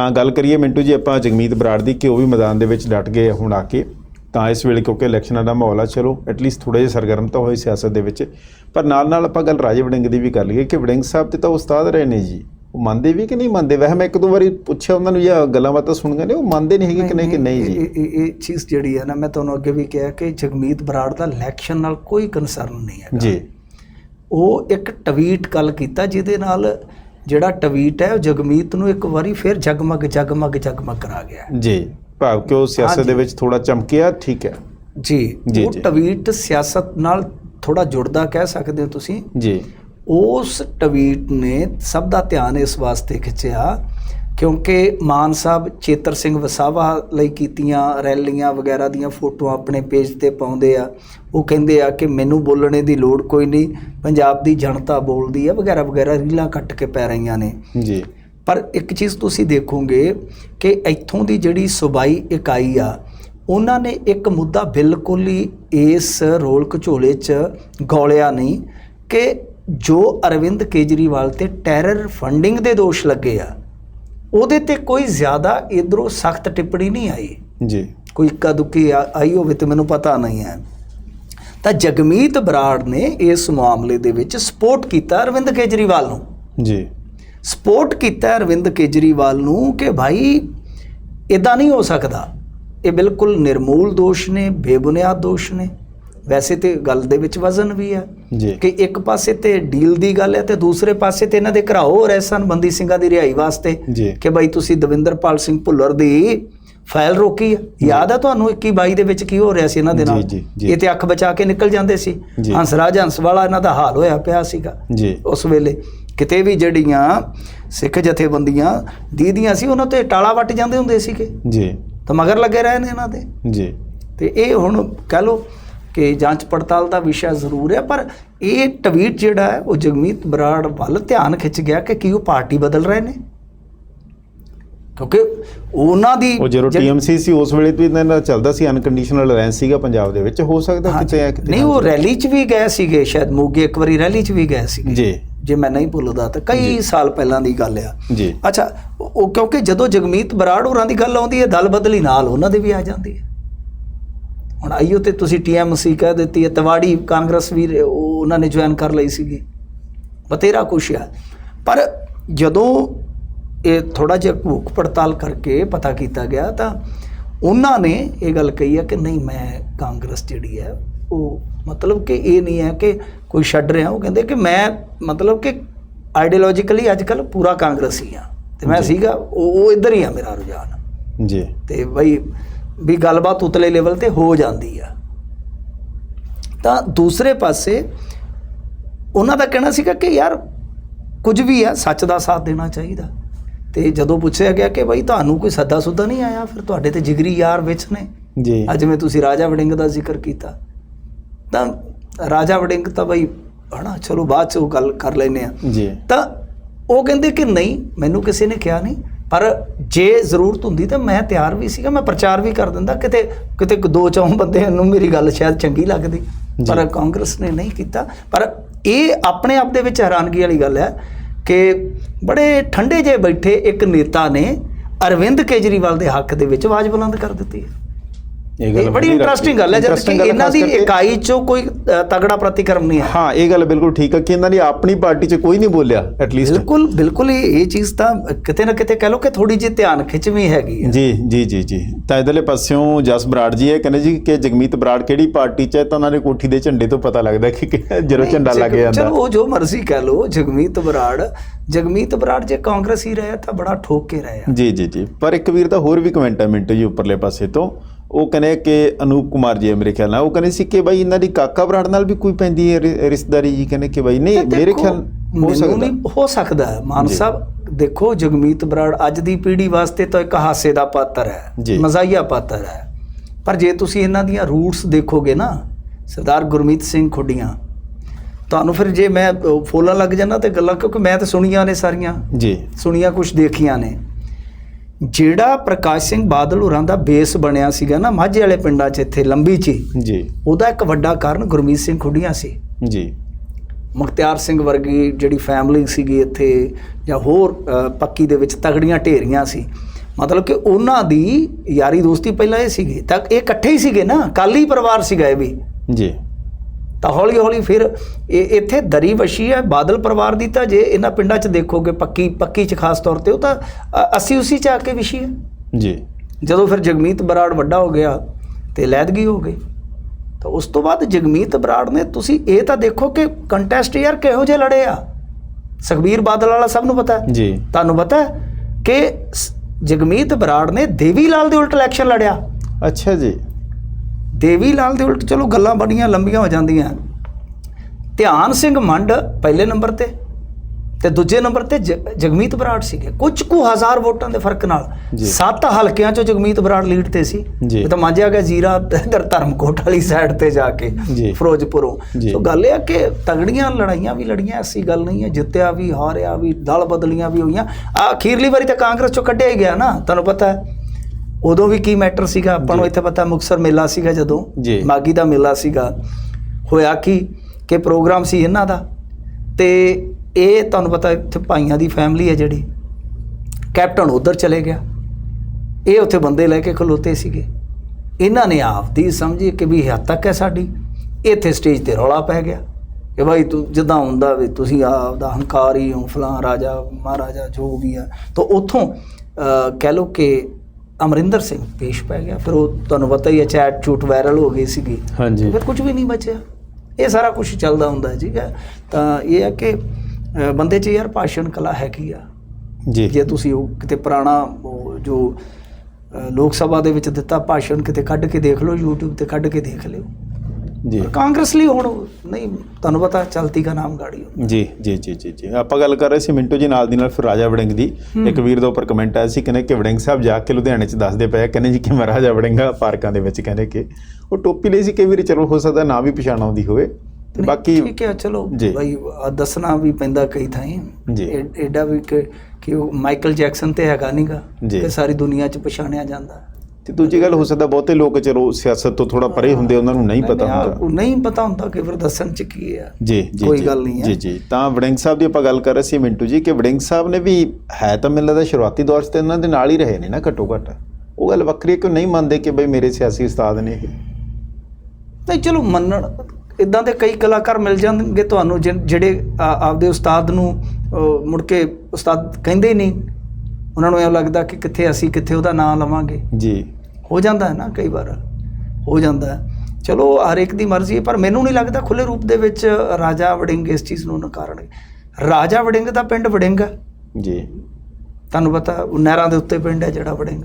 ਹਾਂ ਗੱਲ ਕਰੀਏ ਮਿੰਟੂ ਜੀ ਆਪਾਂ ਜਗਮੀਤ ਬਰਾੜ ਦੀ ਕਿ ਉਹ ਵੀ ਮੈਦਾਨ ਦੇ ਵਿੱਚ ਡਟ ਗਏ ਹੁਣ ਆ ਕੇ। ਤਾਂ ਇਸ ਵੇਲੇ ਕਿਉਂਕਿ ਇਲੈਕਸ਼ਨਾਂ ਦਾ ਮਾਹੌਲ ਆ ਚਲੋ ਐਟਲੀਸਟ ਥੋੜੇ ਜਿਹਾ ਸਰਗਰਮ ਤਾਂ ਹੋਏ ਸਿਆਸਤ ਦੇ ਵਿੱਚ। ਪਰ ਨਾਲ ਨਾਲ ਆਪਾਂ ਗੱਲ ਰਾਜੇ ਵੜਿੰਗ ਦੀ ਵੀ ਕਰ ਲਈਏ ਕਿ ਵੜਿੰਗ ਸਾਹਿਬ ਤੇ ਤਾਂ ਉਸਤਾਦ ਰਹੇ ਨੇ ਜੀ। ਉਹ ਮੰਨਦੇ ਵੀ ਕਿ ਨਹੀਂ ਮੰਨਦੇ? ਵੈਸੇ ਮੈਂ ਇੱਕ ਦੋ ਵਾਰੀ ਪੁੱਛਿਆ ਉਹਨਾਂ ਨੂੰ ਇਹ ਗੱਲਾਂ ਬਾਤਾਂ ਸੁਣੀਆਂ ਨੇ ਉਹ ਮੰਨਦੇ ਨਹੀਂ ਹੈਗੇ ਕਿ ਨਹੀਂ ਕਿ ਨਹੀਂ ਜੀ। ਇਹ- ਇਹ ਇਹ ਚੀਜ਼ ਜਿਹੜੀ ਹੈ ਨਾ ਮੈਂ ਤੁਹਾਨੂੰ ਅੱਗੇ ਵੀ ਕਿਹਾ ਕਿ ਜਗਮੀਤ ਬਰਾੜ ਦਾ ਇਲੈਕਸ਼ਨ ਨਾਲ ਕੋਈ ਕੰਸਰਨ ਨਹੀਂ ਹੈ ਜੀ। ਉਹ ਇੱਕ ਟਵੀਟ ਕੱਲ ਕੀਤਾ ਜਿਹਦੇ ਨਾਲ ਜਿਹੜਾ ਟਵੀਟ ਹੈ ਉਹ ਜਗਮੀਤ ਨੂੰ ਇੱਕ ਵਾਰੀ ਫਿਰ ਜਗਮਗ ਜਗਮਗ ਜਗਮਗ ਕਰਾ ਗਿਆ ਜੀ ਭਾਵ ਕਿ ਉਹ ਸਿਆਸਤ ਦੇ ਵਿੱਚ ਥੋੜਾ ਚਮਕਿਆ ਠੀਕ ਹੈ। ਜੀ ਉਹ। ਟਵੀਟ ਸਿਆਸਤ ਨਾਲ ਥੋੜਾ ਜੁੜਦਾ ਕਹਿ ਸਕਦੇ ਹੋ ਤੁਸੀਂ। ਜੀ। ਉਸ ਟਵੀਟ ਨੇ ਸਭ ਦਾ ਧਿਆਨ ਇਸ ਵਾਸਤੇ ਖਿੱਚਿਆ ਕਿਉਂਕਿ ਮਾਨ ਸਾਹਿਬ ਚੇਤਰ ਸਿੰਘ ਵਸਾਵਾ ਲਈ ਕੀਤੀਆਂ ਰੈਲੀਆਂ ਵਗੈਰਾ ਦੀਆਂ ਫੋਟੋਆਂ ਆਪਣੇ ਪੇਜ ਤੇ ਪਾਉਂਦੇ ਆ ਉਹ ਕਹਿੰਦੇ ਆ ਕਿ ਮੈਨੂੰ ਬੋਲਣੇ ਦੀ ਲੋੜ ਕੋਈ ਨਹੀਂ ਪੰਜਾਬ ਦੀ ਜਨਤਾ ਬੋਲਦੀ ਆ ਵਗੈਰਾ ਵਗੈਰਾ ਰੀਲਾਂ ਕੱਟ ਕੇ ਪੈ ਰਹੀਆਂ ਨੇ। ਜੀ। ਪਰ ਇੱਕ ਚੀਜ਼ ਤੁਸੀਂ ਦੇਖੋਗੇ ਕਿ ਇੱਥੋਂ ਦੀ ਜਿਹੜੀ ਸੁਬਾਈ ਇਕਾਈ ਆ ਉਹਨਾਂ ਨੇ ਇੱਕ ਮੁੱਦਾ ਬਿਲਕੁਲ ਹੀ ਇਸ ਰੋਲ ਘਚੋਲੇ 'ਚ ਗੌਲਿਆ ਨਹੀਂ ਕਿ ਜੋ ਅਰਵਿੰਦ ਕੇਜਰੀਵਾਲ ਤੇ ਟੈਰਰ ਫੰਡਿੰਗ ਦੇ ਦੋਸ਼ ਲੱਗੇ ਆ ਉਹਦੇ ਤੇ ਕੋਈ ਜ਼ਿਆਦਾ ਇਧਰੋਂ ਸਖਤ ਟਿੱਪਣੀ ਨਹੀਂ ਆਈ। ਜੀ। ਕੋਈ ਇੱਕਾ ਦੁੱਕੀ ਆਈ ਹੋਵੇ ਤੇ ਮੈਨੂੰ ਪਤਾ ਨਹੀਂ ਹੈ। ਤਾਂ ਜਗਮੀਤ ਬਰਾੜ ਨੇ ਇਸ ਮਾਮਲੇ ਦੇ ਵਿੱਚ ਸਪੋਰਟ ਕੀਤਾ ਅਰਵਿੰਦ ਕੇਜਰੀਵਾਲ ਨੂੰ। ਜੀ। ਸਪੋਰਟ ਕੀਤਾ ਅਰਵਿੰਦ ਕੇਜਰੀਵਾਲ ਨੂੰ ਕਿ ਭਾਈ ਇਦਾਂ ਨਹੀਂ ਹੋ ਸਕਦਾ। ਇਹ ਬਿਲਕੁਲ ਨਿਰਮੂਲ ਦੋਸ਼ ਨੇ ਬੇਬੁਨਿਆਦ ਦੋਸ਼ ਨੇ। ਵੈਸੇ ਤੇ ਗੱਲ ਦੇ ਵਿੱਚ ਵਜ਼ਨ ਵੀ ਹੈ ਕਿ ਇੱਕ ਪਾਸੇ ਤੇ ਡੀਲ ਦੀ ਗੱਲ ਹੈ ਤੇ ਦੂਸਰੇ ਪਾਸੇ ਤੇ ਇਹਨਾਂ ਦੇ ਘਰਾਓ ਹੋ ਰਹੇ ਸਨ ਬੰਦੀ ਸਿੰਘਾਂ ਦੀ ਰਿਹਾਈ ਵਾਸਤੇ ਕਿ ਭਾਈ ਤੁਸੀਂ ਦਵਿੰਦਰਪਾਲ ਸਿੰਘ ਭੁੱਲਰ ਦੀ ਫਾਈਲ ਰੋਕੀ ਹੈ ਯਾਦ ਹੈ ਤੁਹਾਨੂੰ 21 22 ਦੇ ਵਿੱਚ ਕੀ ਹੋ ਰਿਹਾ ਸੀ ਇਹਨਾਂ ਦੇ ਨਾਲ। ਇਹ ਤੇ ਅੱਖ ਬਚਾ ਕੇ ਨਿਕਲ ਜਾਂਦੇ ਸੀ। ਜੀ। ਹੰਸਰਾਜ ਹੰਸਵਾਲਾ ਇਹਨਾਂ ਦਾ ਹਾਲ ਹੋਇਆ ਪਿਆ ਸੀਗਾ। ਉਸ ਵੇਲੇ ਕਿਤੇ ਵੀ ਜਿਹੜੀਆਂ ਸਿੱਖ ਜਥੇਬੰਦੀਆਂ ਦੀਦੀਆਂ ਸੀ ਉਹਨਾਂ ਤੇ ਟਾਲਾ ਵੱਟ ਜਾਂਦੇ ਹੁੰਦੇ ਸੀਗੇ। ਜੀ। ਤਾਂ ਮਗਰ ਲੱਗੇ ਰਹੇ ਨੇ ਇਹਨਾਂ ਦੇ। ਜੀ। ਤੇ ਇਹ ਹੁਣ ਕਹਿ ਲੋ ਕਿ ਜਾਂਚ ਪੜਤਾਲ ਦਾ ਵਿਸ਼ਾ ਜ਼ਰੂਰ ਹੈ ਪਰ ਇਹ ਟਵੀਟ ਜਿਹੜਾ ਹੈ ਉਹ ਜਗਮੀਤ ਬਰਾੜ ਵੱਲ ਧਿਆਨ ਖਿੱਚ ਗਿਆ ਕਿ ਕੀ ਉਹ ਪਾਰਟੀ ਬਦਲ ਰਹੇ ਨੇ? ਕਿਉਂਕਿ ਉਹਨਾਂ ਦੀ ਉਹ ਜਦੋਂ ਜਿਹੜੀ- ਟੀਐਮਸੀ ਸੀ ਉਸ ਵੇਲੇ ਵੀ ਇਹਨਾਂ ਦਾ ਚੱਲਦਾ ਸੀ ਅਨਕੰਡੀਸ਼ਨਲ ਅਲਾਈਅੰਸ ਸੀਗਾ ਪੰਜਾਬ ਦੇ ਵਿੱਚ ਹੋ ਸਕਦਾ ਕਿਤੇ ਆ ਕਿਤੇ ਨਹੀਂ ਉਹ ਰੈਲੀ 'ਚ ਵੀ ਗਏ ਸੀਗੇ ਸ਼ਾਇਦ ਮੋਗੇ ਇੱਕ ਵਾਰੀ ਰੈਲੀ 'ਚ ਵੀ ਗਏ ਸੀਗੇ। ਜੀ। ਜੇ ਮੈਂ ਨਹੀਂ ਭੁੱਲਦਾ ਤਾਂ ਕਈ ਸਾਲ ਪਹਿਲਾਂ ਦੀ ਗੱਲ ਆ। ਜੀ। ਅੱਛਾ ਉਹ ਉਹ ਕਿਉਂਕਿ ਜਦੋਂ ਜਗਮੀਤ ਬਰਾੜ ਹੋਰਾਂ ਦੀ ਗੱਲ ਆਉਂਦੀ ਹੈ ਦਲ ਬਦਲੀ ਨਾਲ ਉਹਨਾਂ ਦੇ ਵੀ ਆ ਜਾਂਦੀ ਹੈ। ਹੁਣ ਆਈਓ ਤੇ ਤੁਸੀਂ ਟੀਐਮਸੀ ਕਹਿ ਦਿੱਤੀ ਹੈ ਤਵਾੜੀ ਕਾਂਗਰਸ ਵੀ ਉਹਨਾਂ ਨੇ ਜੁਆਇਨ ਕਰ ਲਈ ਸੀਗੀ। ਬਤੇਰਾ ਕੁਛ ਆ। ਪਰ ਜਦੋਂ ਇਹ ਥੋੜਾ ਜਿਹਾ ਭੂਖ ਪੜਤਾਲ ਕਰਕੇ ਪਤਾ ਕੀਤਾ ਗਿਆ ਤਾਂ ਉਹਨਾਂ ਨੇ ਇਹ ਗੱਲ ਕਹੀ ਹੈ ਕਿ ਨਹੀਂ ਮੈਂ ਕਾਂਗਰਸ ਜਿਹੜੀ ਹੈ ਉਹ ਮਤਲਬ ਕਿ ਇਹ ਨਹੀਂ ਹੈ ਕਿ ਕੋਈ ਛੱਡ ਰਿਹਾ। ਉਹ ਕਹਿੰਦੇ ਕਿ ਮੈਂ ਮਤਲਬ ਕਿ ਆਈਡੀਓਲੋਜੀਕਲੀ ਅੱਜ ਕੱਲ ਪੂਰਾ ਕਾਂਗਰਸੀ ਆ ਤੇ ਮੈਂ। ਸੀਗਾ ਉਹ ਉਹ ਇੱਧਰ ਹੀ ਆ ਮੇਰਾ ਰੁਝਾਨ। ਜੀ। ਤੇ ਬਈ ਵੀ ਗੱਲਬਾਤ ਉਤਲੇ ਲੈਵਲ ਤੇ ਹੋ ਜਾਂਦੀ ਆ। ਤਾਂ ਦੂਸਰੇ ਪਾਸੇ ਉਹਨਾਂ ਦਾ ਕਹਿਣਾ ਸੀਗਾ ਕਿ ਯਾਰ ਕੁਝ ਵੀ ਆ ਸੱਚ ਦਾ ਸਾਥ ਦੇਣਾ ਚਾਹੀਦਾ। ਤੇ ਜਦੋਂ ਪੁੱਛਿਆ ਗਿਆ ਕਿ ਬਈ ਤੁਹਾਨੂੰ ਕੋਈ ਸੱਦਾ ਸੁੱਦਾ ਨਹੀਂ ਆਇਆ? ਫਿਰ ਤੁਹਾਡੇ ਤੇ ਜਿਗਰੀ ਯਾਰ ਵਿੱਚ ਨੇ। ਜੀ। ਅੱਜ ਮੈਂ ਤੁਸੀਂ ਰਾਜਾ ਵੜਿੰਗ ਦਾ ਜ਼ਿਕਰ ਕੀਤਾ। ਤਾਂ ਰਾਜਾ ਵੜਿੰਗ ਤਾਂ ਬਈ ਹਨਾ ਚਲੋ ਬਾਅਦ ਚ ਉਹ ਗੱਲ ਕਰ ਲੈਨੇ ਆ। ਜੀ। ਤਾਂ ਉਹ ਕਹਿੰਦੇ ਕਿ ਨਹੀਂ ਮੈਨੂੰ ਕਿਸੇ ਨੇ ਕਿਹਾ ਨਹੀਂ। ਪਰ ਜੇ ਜ਼ਰੂਰਤ ਹੁੰਦੀ ਤਾਂ ਮੈਂ ਤਿਆਰ ਵੀ ਸੀਗਾ ਮੈਂ ਪ੍ਰਚਾਰ ਵੀ ਕਰ ਦਿੰਦਾ। ਕਿਤੇ ਕਿਤੇ ਦੋ ਚੌਂ ਬੰਦਿਆਂ ਨੂੰ ਮੇਰੀ ਗੱਲ ਸ਼ਾਇਦ ਚੰਗੀ ਲੱਗਦੀ ਪਰ। ਕਾਂਗਰਸ ਨੇ ਨਹੀਂ ਕੀਤਾ। ਪਰ ਇਹ ਆਪਣੇ ਆਪ ਦੇ ਵਿੱਚ ਹੈਰਾਨਗੀ ਵਾਲੀ ਗੱਲ ਹੈ ਕਿ ਬੜੇ ਠੰਡੇ ਜੇ ਬੈਠੇ ਇੱਕ ਨੇਤਾ ਨੇ ਅਰਵਿੰਦ ਕੇਜਰੀਵਾਲ ਦੇ ਹੱਕ ਦੇ ਵਿੱਚ ਆਵਾਜ਼ ਬੁਲੰਦ ਕਰ ਦਿੱਤੀ ਹੈ। ਇਹ ਬੜੀ ਵੱਡੀ ਇੰਟਰਸਟਿੰਗ ਗੱਲ ਹੈ ਜਦ ਕਿ ਗੱਲ ਇਹਨਾਂ ਦੀ ਇਕਾਈ ਚੋਂ ਕੋਈ ਤਗੜਾ ਪ੍ਰਤੀਕਰਮ ਨਹੀਂ ਹੈ। ਹਾਂ ਇਹ ਗੱਲ ਬਿਲਕੁਲ ਠੀਕ ਹੈ ਕਿ ਇਹਨਾਂ ਦੀ ਆਪਣੀ ਪਾਰਟੀ 'ਚ ਕੋਈ ਨਹੀਂ ਬੋਲਿਆ ਐਟਲੀਸਟ ਬਿਲਕੁਲ ਬਿਲਕੁਲ ਇਹ ਚੀਜ਼ ਤਾਂ ਕਿਤੇ ਨਾ ਕਿਤੇ ਕਹਿ ਲਓ ਕਿ ਥੋੜੀ ਜਿਹੀ ਧਿਆਨ ਖਿੱਚਵੀਂ ਹੈਗੀ ਹੈ। ਜੀ ਜੀ ਜੀ ਜੀ। ਤਾਂ ਇਧਰਲੇ ਪਾਸਿਓਂ ਜਸ ਬਰਾੜ ਜੀ ਇਹ ਕਹਿੰਦੇ ਜੀ ਕਿ ਜਗਮੀਤ ਬਰਾੜ ਕਿਹੜੀ ਪਾਰਟੀ 'ਚ ਹੈ ਤਾਂ ਉਹਨਾਂ ਦੇ ਕੋਠੀ ਦੇ ਝੰਡੇ ਤੋਂ ਪਤਾ ਲੱਗਦਾ ਕਿ ਜਦੋਂ ਝੰਡਾ ਲੱਗ ਜਾਂਦਾ। ਚਲੋ ਉਹ ਜੋ ਮਰਜ਼ੀ ਕਹਿ ਲਓ ਜਗਮੀਤ ਬਰਾੜ ਜਗਮੀਤ ਬਰਾੜ ਜੇ ਕਾਂਗਰਸੀ ਰਹੇ ਤਾਂ ਬੜਾ ਠੋਕ ਕੇ ਰਹੇ ਜੀ ਜੀ ਜੀ। ਪਰ ਇੱਕ ਵੀਰ ਦਾ ਹੋਰ ਵੀ ਕਮੈਂਟ ਹੈ ਮਿੰਟੂ ਜੀ ਉੱਪਰਲੇ ਪਾਸੇ ਤੋਂ। ਉਹ ਕਹਿੰਦੇ ਕਿ ਅਨੂਪ ਕੁਮਾਰ ਜੀ ਮੇਰੇ ਖਿਆਲ ਨਾਲ ਉਹ ਕਹਿੰਦੇ ਸੀ ਕਿ ਬਾਈ ਇਹਨਾਂ ਦੀ ਕਾਕਾ ਬਰਾੜ ਨਾਲ ਵੀ ਕੋਈ ਪੈਂਦੀ ਹੈ ਰਿਸ਼ਤੇਦਾਰੀ ਜੀ ਕਹਿੰਦੇ ਕਿ ਬਾਈ ਨਹੀਂ ਮੇਰੇ ਖਿਆਲ ਹੋ ਸਕਦਾ ਨਹੀਂ ਹੋ ਸਕਦਾ। ਮਾਨ। ਸਾਹਿਬ ਦੇਖੋ ਜਗਮੀਤ ਬਰਾੜ ਅੱਜ ਦੀ ਪੀੜ੍ਹੀ ਵਾਸਤੇ ਤਾਂ ਇੱਕ ਹਾਸੇ ਦਾ ਪਾਤਰ ਹੈ। ਮਜ਼ਾਈਆ ਪਾਤਰ ਹੈ ਪਰ ਜੇ ਤੁਸੀਂ ਇਹਨਾਂ ਦੀਆਂ ਰੂਟਸ ਦੇਖੋਗੇ ਨਾ ਸਰਦਾਰ ਗੁਰਮੀਤ ਸਿੰਘ ਖੁੱਡੀਆਂ ਤੁਹਾਨੂੰ ਫਿਰ ਜੇ ਮੈਂ ਅ, ਫੋਲਣ ਲੱਗ ਜਾਣਾ ਤੇ ਗੱਲਾਂ ਕਿਉਂਕਿ ਮੈਂ ਤਾਂ ਸੁਣੀਆਂ ਨੇ ਸਾਰੀਆਂ ਜੀ ਸੁਣੀਆਂ ਕੁਝ ਦੇਖੀਆਂ ਨੇ ਜਿਹੜਾ ਪ੍ਰਕਾਸ਼ ਸਿੰਘ ਬਾਦਲ ਹੋਰਾਂ ਦਾ ਬੇਸ ਬਣਿਆ ਸੀਗਾ ਨਾ ਮਾਝੇ ਵਾਲੇ ਪਿੰਡਾਂ 'ਚ ਇੱਥੇ ਲੰਬੀ 'ਚ ਜੀ। ਉਹਦਾ ਇੱਕ ਵੱਡਾ ਕਾਰਨ ਗੁਰਮੀਤ ਸਿੰਘ ਖੁੱਡੀਆਂ ਸੀ। ਜੀ। ਮੁਖਤਿਆਰ ਸਿੰਘ ਵਰਗੀ ਜਿਹੜੀ ਫੈਮਿਲੀ ਸੀਗੀ ਇੱਥੇ ਜਾਂ ਹੋਰ ਪੱਕੀ ਦੇ ਵਿੱਚ ਤਗੜੀਆਂ ਢੇਰੀਆਂ ਸੀ। ਮਤਲਬ ਕਿ ਉਹਨਾਂ ਦੀ ਯਾਰੀ ਦੋਸਤੀ ਪਹਿਲਾਂ ਇਹ ਸੀਗੀ। ਤਾਂ ਇਹ ਇਕੱਠੇ ਹੀ ਸੀਗੇ ਨਾ? ਕਾਲੀ ਪਰਿਵਾਰ ਸੀਗਾ ਇਹ ਵੀ। ਜੀ। ਤਾਂ ਹੌਲੀ ਹੌਲੀ ਫਿਰ ਇਹ ਇੱਥੇ ਦਰੀ ਵਸ਼ੀ ਹੈ ਬਾਦਲ ਪਰਿਵਾਰ ਦੀ ਤਾਂ ਜੇ ਇਹਨਾਂ ਪਿੰਡਾਂ 'ਚ ਦੇਖੋਗੇ ਪੱਕੀ ਪੱਕੀ 'ਚ ਖਾਸ ਤੌਰ ਤੇ ਉਹ ਤਾਂ ਅ- ਅੱਸੀ ਉਸੀ 'ਚ ਆ ਕੇ ਵਿਸ਼ੀ ਹੈ। ਜੀ। ਜਦੋਂ ਫਿਰ ਜਗਮੀਤ ਬਰਾੜ ਵੱਡਾ ਹੋ ਗਿਆ ਤੇ ਲੈਦਗੀ ਹੋ ਗਈ ਤਾਂ ਉਸ ਤੋਂ ਬਾਅਦ ਜਗਮੀਤ ਬਰਾੜ ਨੇ ਤੁਸੀਂ ਇਹ ਤਾਂ ਦੇਖੋ ਕਿ ਕੰਟੈਸਟ ਯਾਰ ਕਿਹੋ ਜਿਹੇ ਲੜੇ ਆ। ਸੁਖਬੀਰ ਬਾਦਲ ਵਾਲਾ ਸਭ ਨੂੰ ਪਤਾ ਹੈ। ਜੀ। ਤੁਹਾਨੂੰ ਪਤਾ ਹੈ ਕਿ ਜਗਮੀਤ ਬਰਾੜ ਨੇ ਦੇਵੀ ਲਾਲ ਦੇ ਉਲਟ ਇਲੈਕਸ਼ਨ ਲੜਿਆ। ਅੱਛਾ ਜੀ। ਦੇਵੀ ਲਾਲ ਦੇ ਉਲਟ ਚਲੋ ਗੱਲਾਂ ਬੜੀਆਂ ਲੰਬੀਆਂ ਹੋ ਜਾਂਦੀਆਂ ਧਿਆਨ ਸਿੰਘ ਮੰਡ ਪਹਿਲੇ ਨੰਬਰ ਤੇ ਤੇ ਦੂਜੇ ਨੰਬਰ ਤੇ ਜਗਮੀਤ ਬਰਾੜ ਸੀਗੇ ਕੁਝ ਕੁ ਹਜ਼ਾਰ ਵੋਟਾਂ ਦੇ ਫ਼ਰਕ ਨਾਲ। ਸੱਤ ਹਲਕਿਆਂ ਚੋਂ ਜਗਮੀਤ ਬਰਾੜ ਲੀਡ ਤੇ ਸੀ। ਇਹ ਤਾਂ ਮਾਂਜਿਆ ਗਿਆ ਜੀਰਾ ਇਧਰ ਧਰਮਕੋਟ ਵਾਲੀ ਸਾਈਡ ਤੇ ਜਾ ਕੇ। ਫਿਰੋਜ਼ਪੁਰੋਂ। ਸੋ ਗੱਲ ਇਹ ਆ ਕਿ ਤਗੜੀਆਂ ਲੜਾਈਆਂ ਵੀ ਲੜੀਆਂ ਐਸੀ ਗੱਲ ਨਹੀਂ ਹੈ ਜਿੱਤਿਆ ਵੀ ਹਾਰਿਆ ਵੀ ਦਲ ਬਦਲੀਆਂ ਵੀ ਹੋਈਆਂ ਆ ਅਖੀਰਲੀ ਵਾਰੀ ਤਾਂ ਕਾਂਗਰਸ ਚੋਂ ਕੱਢਿਆ ਹੀ ਗਿਆ ਨਾ ਤੁਹਾਨੂੰ ਪਤਾ ਹੈ ਉਦੋਂ ਵੀ ਕੀ ਮੈਟਰ ਸੀਗਾ? ਆਪਾਂ ਨੂੰ। ਇੱਥੇ ਪਤਾ ਮੁਕਸਰ ਮੇਲਾ ਸੀਗਾ ਜਦੋਂ। ਮਾਗੀ ਦਾ ਮੇਲਾ ਸੀਗਾ। ਹੋਇਆ ਕੀ ਕਿ ਪ੍ਰੋਗਰਾਮ ਸੀ ਇਹਨਾਂ ਦਾ। ਤੇ ਇਹ ਤੁਹਾਨੂੰ ਪਤਾ ਇੱਥੇ ਭਾਈਆਂ ਦੀ ਫੈਮਿਲੀ ਹੈ ਜਿਹੜੀ। ਕੈਪਟਨ ਉਧਰ ਚਲੇ ਗਿਆ। ਇਹ ਉੱਥੇ ਬੰਦੇ ਲੈ ਕੇ ਖਲੋਤੇ ਸੀਗੇ। ਇਹਨਾਂ ਨੇ ਆਪਦੀ ਸਮਝੀ ਕਿ ਵੀ ਹੱਦ ਤੱਕ ਹੈ ਸਾਡੀ। ਇੱਥੇ ਸਟੇਜ ਤੇ ਰੌਲਾ ਪੈ ਗਿਆ। ਕਿ ਭਾਈ ਤੂੰ ਜਿੱਦਾਂ ਹੁੰਦਾ ਵੀ ਤੁਸੀਂ ਆਪਦਾ ਹੰਕਾਰੀ ਹੋ ਫਲਾਂ ਰਾਜਾ ਮਹਾਰਾਜਾ ਜੋ ਵੀ ਆ। ਤਾਂ ਉੱਥੋਂ ਕਹਿ ਲਓ ਕਿ ਅਮਰਿੰਦਰ ਸਿੰਘ ਪੇਸ਼ ਪੈ ਗਿਆ। ਫਿਰ ਉਹ ਤੁਹਾਨੂੰ ਪਤਾ ਹੀ ਹੈ ਚੈਟ ਚੂਟ ਵਾਇਰਲ ਹੋ ਗਈ ਸੀਗੀ। ਹਾਂਜੀ। ਫਿਰ ਕੁਝ ਵੀ ਨਹੀਂ ਬਚਿਆ। ਇਹ ਸਾਰਾ ਕੁਝ ਚੱਲਦਾ ਹੁੰਦਾ ਹੈ ਹੈ। ਤਾਂ ਇਹ ਹੈ ਕਿ ਬੰਦੇ 'ਚ ਯਾਰ ਭਾਸ਼ਣ ਕਲਾ ਹੈਗੀ ਆ। ਜੀ। ਜੇ ਤੁਸੀਂ ਉਹ ਕਿਤੇ ਪੁਰਾਣਾ ਜੋ ਲੋਕ ਸਭਾ ਦੇ ਵਿੱਚ ਦਿੱਤਾ ਭਾਸ਼ਣ ਕਿਤੇ ਕੱਢ ਕੇ ਦੇਖ ਲਓ YouTube ਤੇ ਕੱਢ ਕੇ ਦੇਖ ਲਿਓ। ਜੀ। ਕਾਂਗਰਸ ਲਈ ਹੁਣ ਨਹੀਂ ਤੁਹਾਨੂੰ ਪਤਾ ਚਲਤੀ ਦਾ ਨਾਮ ਗਾੜੀ ਜੀ ਜੀ ਜੀ ਜੀ ਜੀ। ਆਪਾਂ ਗੱਲ ਕਰ ਰਹੇ ਸੀ ਮਿੰਟੂ ਜੀ ਨਾਲ ਦੀ ਨਾਲ ਫਿਰ ਰਾਜਾ ਵੜਿੰਗ ਦੀ। ਇੱਕ ਵੀਰ ਦੇ ਉੱਪਰ ਕਮੈਂਟ ਆਇਆ ਸੀ ਕਹਿੰਦੇ ਕਿ ਵੜਿੰਗ ਸਾਹਿਬ ਜਾ ਕੇ ਲੁਧਿਆਣੇ 'ਚ ਦੱਸਦੇ ਪਏ ਕਹਿੰਦੇ ਜੀ ਕਿ ਮੈਂ ਰਾਜਾ ਵੜਿੰਗਾ ਪਾਰਕਾਂ ਦੇ ਵਿੱਚ ਕਹਿੰਦੇ ਕਿ। ਉਹ ਟੋਪੀ ਲਈ ਸੀ ਕਈ ਵਾਰੀ ਚਲੋ ਹੋ ਸਕਦਾ ਨਾ ਵੀ ਪਛਾਣ ਆਉਂਦੀ ਹੋਵੇ ਤੇ ਬਾਕੀ ਠੀਕ ਹੈ ਚਲੋ। ਭਾਈ ਦੱਸਣਾ ਵੀ ਪੈਂਦਾ ਕਈ ਥਾਈਂ। ਜੀ। ਐਡਾ ਵੀ ਕਿ ਕਿ ਉਹ ਮਾਈਕਲ ਜੈਕਸਨ ਤੇ ਹੈਗਾ ਨਹੀਂਗਾ। ਕਿ ਸਾਰੀ ਦੁਨੀਆ 'ਚ ਪਛਾਣਿਆ ਜਾਂਦਾ। ਤੇ ਦੂਜੀ ਗੱਲ ਹੋ ਸਕਦਾ ਬਹੁਤੇ ਲੋਕ ਚਲੋ ਸਿਆਸਤ ਤੋਂ ਥੋੜਾ ਪਰੇ ਹੁੰਦੇ ਉਹਨਾਂ ਨੂੰ ਨਹੀਂ ਪਤਾ ਹੁੰਦਾ। ਨਹੀਂ ਪਤਾ ਹੁੰਦਾ ਕਿ ਫਿਰ ਦੱਸਣ 'ਚ ਕੀ ਹੈ ਜੀ ਜੀ ਕੋਈ ਗੱਲ ਨਹੀਂ ਹੈ। ਜੀ। ਜੀ ਤਾਂ ਵੜਿੰਗ ਸਾਹਿਬ ਦੀ ਆਪਾਂ ਗੱਲ ਕਰ ਰਹੇ ਸੀ ਮਿੰਟੂ ਜੀ ਕਿ ਵੜਿੰਗ ਸਾਹਿਬ ਨੇ ਵੀ ਹੈ ਤਾਂ ਮੈਨੂੰ ਲੱਗਦਾ ਸ਼ੁਰੂਆਤੀ ਦੌਰ 'ਚ ਤੇ ਇਹਨਾਂ ਦੇ ਨਾਲ ਹੀ ਰਹੇ ਨੇ ਨਾ ਘੱਟੋ ਘੱਟ। ਉਹ ਗੱਲ ਵੱਖਰੀ ਹੈ ਕਿ ਨਹੀਂ ਮੰਨਦੇ ਕਿ ਬਈ ਮੇਰੇ ਸਿਆਸੀ ਉਸਤਾਦ ਨੇ ਇਹ। ਨਹੀਂ ਚਲੋ ਮੰਨਣ ਇਦਾਂ ਦੇ ਕਈ ਕਲਾਕਾਰ ਮਿਲ ਜਾਣਗੇ ਤੁਹਾਨੂੰ ਜਿਹੜੇ ਆਪਦੇ ਉਸਤਾਦ ਨੂੰ ਮੁੜ ਕੇ ਉਸਤਾਦ ਕਹਿੰਦੇ ਨਹੀਂ। ਉਹਨਾਂ ਨੂੰ ਇਹ ਲੱਗਦਾ ਕਿ ਕਿੱਥੇ ਅਸੀਂ ਕਿੱਥੇ ਉਹਦਾ ਨਾਮ ਲਵਾਂਗੇ। ਜੀ। ਹੋ ਜਾਂਦਾ ਹੈ ਨਾ ਕਈ ਵਾਰ। ਹੋ ਜਾਂਦਾ ਹੈ। ਚਲੋ ਹਰ ਇੱਕ ਦੀ ਮਰਜ਼ੀ ਹੈ ਪਰ ਮੈਨੂੰ ਨਹੀਂ ਲੱਗਦਾ ਖੁੱਲੇ ਰੂਪ ਦੇ ਵਿੱਚ ਰਾਜਾ ਵੜਿੰਗ ਇਸ ਚੀਜ਼ ਨੂੰ ਨਕਾਰਨਗੇ। ਰਾਜਾ ਵੜਿੰਗ ਦਾ ਪਿੰਡ ਵੜਿੰਗ ਹੈ। ਜੀ। ਤੁਹਾਨੂੰ ਪਤਾ ਉਹ ਨਹਿਰਾਂ ਦੇ ਉੱਤੇ ਪਿੰਡ ਹੈ ਜਿਹੜਾ ਵੜਿੰਗ।